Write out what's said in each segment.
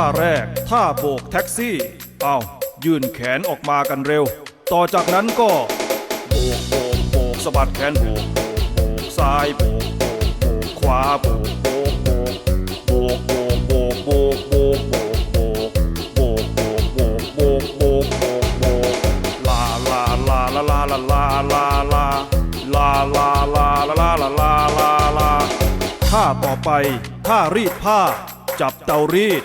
ท่าแรก ท่าโบกแท็กซี่ เอายื่นแขนออกมากันเร็ว ต่อจากนั้นก็โบกโบกโบกสะบัดแขนโบกโบกโบกซ้ายโบกโบกโบกขวาโบกโบกโบกโบกโบกโบกโบกโบกโบกโบกโบกโบกโบกโบกโบกโบกลาลาลาลาลาลาลาลาลาลาลาลาลาลาลาลาลาท่าต่อไปท่ารีดผ้า จับเตารีด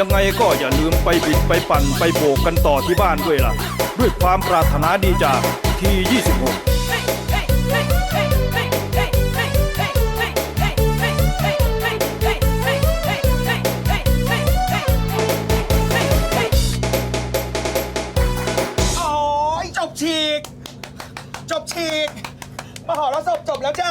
ยังไงก็อย่าลืมไปบิดไปปั่นไปโบกกันต่อที่บ้านด้วยล่ะ ด้วยความปรารถนาดีจากที26ฉีก จบฉีก มหรสพจบแล้วจ้า